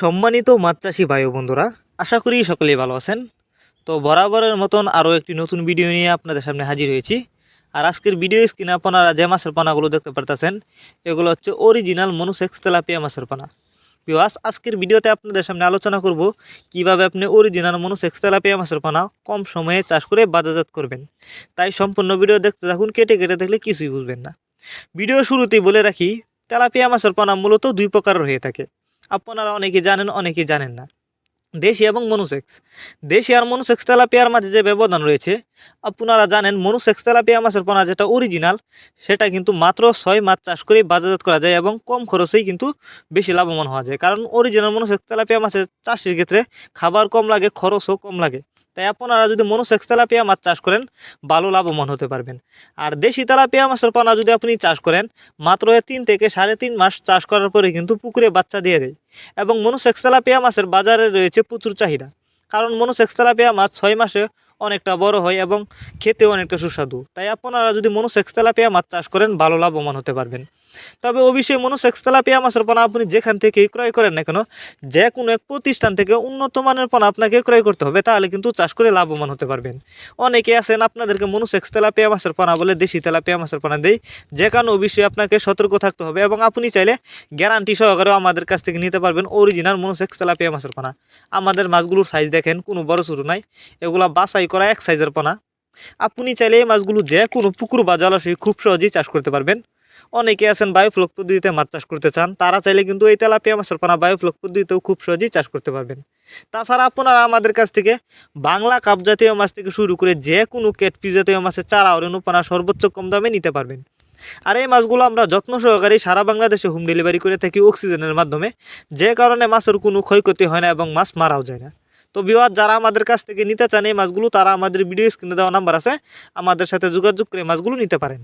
সম্মানিত মাছ চাষি ভাই বন্ধুরা, আশা করি সকলেই ভালো আছেন। তো বরাবরের মতন আরও একটি নতুন ভিডিও নিয়ে আপনাদের সামনে হাজির হয়েছি। আর আজকের ভিডিও স্ক্রিনে আপনারা যে মাছের পানাগুলো দেখতে পারতেছেন, এগুলো হচ্ছে অরিজিনাল মনুসেক্স তেলাপিয়া মাছের পানা। বিওয়াস আজকের ভিডিওতে আপনাদের সামনে আলোচনা করব কীভাবে আপনি অরিজিনাল মনুসেক্স তেলাপিয়া মাছের পানা কম সময়ে চাষ করে বাজারজাত করবেন। তাই সম্পূর্ণ ভিডিও দেখতে থাকুন, কেটে কেটে দেখলে কিছুই বুঝবেন না। ভিডিও শুরুতেই বলে রাখি, তেলাপিয়া মাছের পানা মূলত দুই প্রকারের হয়ে থাকে। আপনারা অনেকে জানেন অনেকে জানেন না। দেশি এবং মনুসেক্স। দেশি আর মনুসেক্স তেলাপিয়ার মাঝে যে ব্যবধান রয়েছে, আপনারা জানেন মনুসেক্স তেলাপিয়া মাছের পোনা যেটা অরিজিনাল সেটা কিন্তু মাত্র ছয় মাছ চাষ করে বাজারজাত করা যায় এবং কম খরচেই কিন্তু বেশি লাভবান হওয়া যায়। কারণ অরিজিনাল মনুসেক্স তেলাপিয়া মাছের চাষের ক্ষেত্রে খাবার কম লাগে, খরচও কম লাগে। তাই আপনারা যদি মনুসেক্স তেলাপিয়া মাছ চাষ করেন, ভালো লাভবান হতে পারবেন। আর দেশি তেলাপিয়া মাছের পানা যদি আপনি চাষ করেন, মাত্র তিন থেকে সাড়ে তিন মাস চাষ করার পরে কিন্তু পুকুরে বাচ্চা দিয়ে দেয়। এবং মনোসেক্স তেলাপিয়া মাছের বাজারে রয়েছে প্রচুর চাহিদা। কারণ মনোসেক্স তেলাপিয়া মাছ ছয় মাসে অনেকটা বড় হয় এবং খেতেও অনেকটা সুস্বাদু। তাই আপনারা যদি মনুসেক্স তেলাপিয়া মাছ চাষ করেন, ভালো লাভবান হতে পারবেন। তবে অবশ্যই মনুসেক্স তেলাপিয়া মাছের পোনা আপনি যেখান থেকে ক্রয় করেন না কেন, যে কোনো এক প্রতিষ্ঠান থেকে উন্নত মানের পোনা আপনাকে ক্রয় করতে হবে, তাহলে কিন্তু চাষ করে লাভবান হতে পারবেন। অনেকে আছেন আপনাদেরকে মনুসেক্স তেলাপিয়া মাছের পোনা বলে দেশি তেলাপিয়া মাছের পোনা দেয় যে কারণে অবশ্যই আপনাকে সতর্ক থাকতে হবে এবং আপনি চাইলে গ্যারান্টি সহকারেও আমাদের কাছ থেকে নিতে পারবেন অরিজিনাল মনোসেক্স তেলাপিয়া মাছের পোনা। আমাদের মাছগুলোর সাইজ দেখেন, কোনো বড় শুরু নাই, এগুলা বাছাই করা এক সাইজের পোনা। আপনি চাইলে এই মাছগুলো যে কোনো পুকুর বা জলাশয়ে খুব সহজেই চাষ করতে পারবেন। অনেকে আছেন বায়োফ্লক পদ্ধতিতে মাছ চাষ করতে চান, তারা চাইলে কিন্তু এই তেলাপিয়া মাছের পোনা বায়োফ্লক পদ্ধতিতেও খুব সহজেই চাষ করতে পারবেন। তাছাড়া আপনারা আমাদের কাছ থেকে বাংলা কাপ জাতীয় মাছ থেকে শুরু করে যে কোনো কেটপি জাতীয় মাছের চারা অরণ্যপনা সর্বোচ্চ কম দামে নিতে পারবেন। আর এই মাছগুলো আমরা যত্ন সহকারে সারা বাংলাদেশে হোম ডেলিভারি করে থাকি অক্সিজেনের মাধ্যমে, যে কারণে মাছের কোনো ক্ষয়ক্ষতি হয় না এবং মাছ মারাও যায় না। তো বিবাদ যারা আমাদের কাছ থেকে নিতে চান এই মাছগুলো, তারা আমাদের ভিডিও স্ক্রিনে দেওয়া নাম্বার আছে। আমাদের সাথে যোগাযোগ করে মাছগুলো নিতে পারেন।